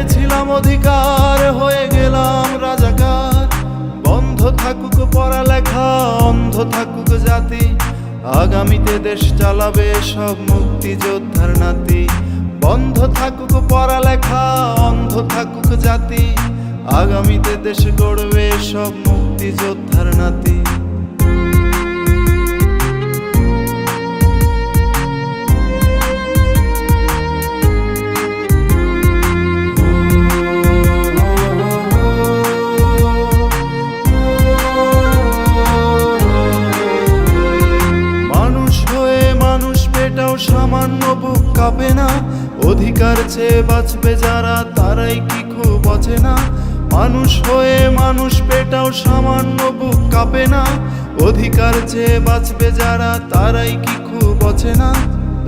চেয়েছিলাম অধিকার, হয়ে গেলাম রাজাকার। বন্ধ থাকুক পড়ালেখা, অন্ধ থাকুক জাতি। আগামীতে দেশ চালাবে সব মুক্তি যোদ্ধার নাতি। বন্ধ থাকুক পড়ালেখা, অন্ধ থাকুক জাতি। আগামীতে দেশ গড়বে সব মুক্তি যোদ্ধার নাতি। কাঁপে না। অধিকার চেয়ে বাঁচবে যারা, তারাই কি খুব অচে না মানুষ হয়ে মানুষ পেটাও সামান্য বুক কাঁপে না। অধিকার চেয়ে বাঁচবে যারা, তারাই কি খুব অচে না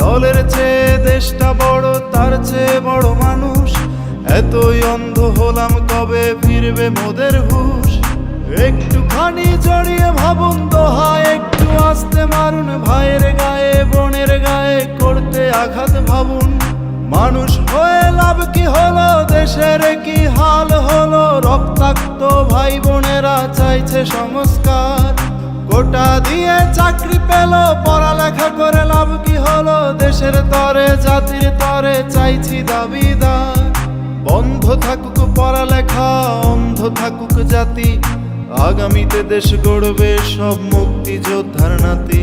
দলের চেয়ে দেশটা বড়, তার চেয়ে বড় মানুষ। এতই অন্ধ হলাম কবে ফিরবে মোদের হুশ। একটুখানি জড়িয়ে ভাবুন দোহা, একটু আসতে মারুন ভাইয়ের গায়ে, বোনের গায়ে, করতে আঘাত ভাবুন মানুষ হয়ে লাভ কি হলো? দেশের কি হাল হলো? রক্তাক্ত ভাই বোনেরা চাইছে সংস্কার। গোটা দিয়ে চাকরি পেল, পড়ালেখা করে লাভ কি হলো? দেশের তরে, জাতির তরে চাইছি দাবিদার। বন্ধ থাকুক পড়ালেখা, অন্ধ থাকুক জাতি। আগামীতে দেশ গড়বে সব মুক্তি যোদ্ধার নাতি।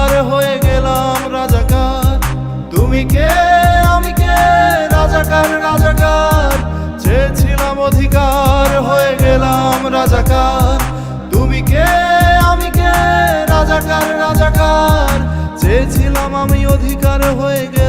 আমি অধিকার হয়ে গেলাম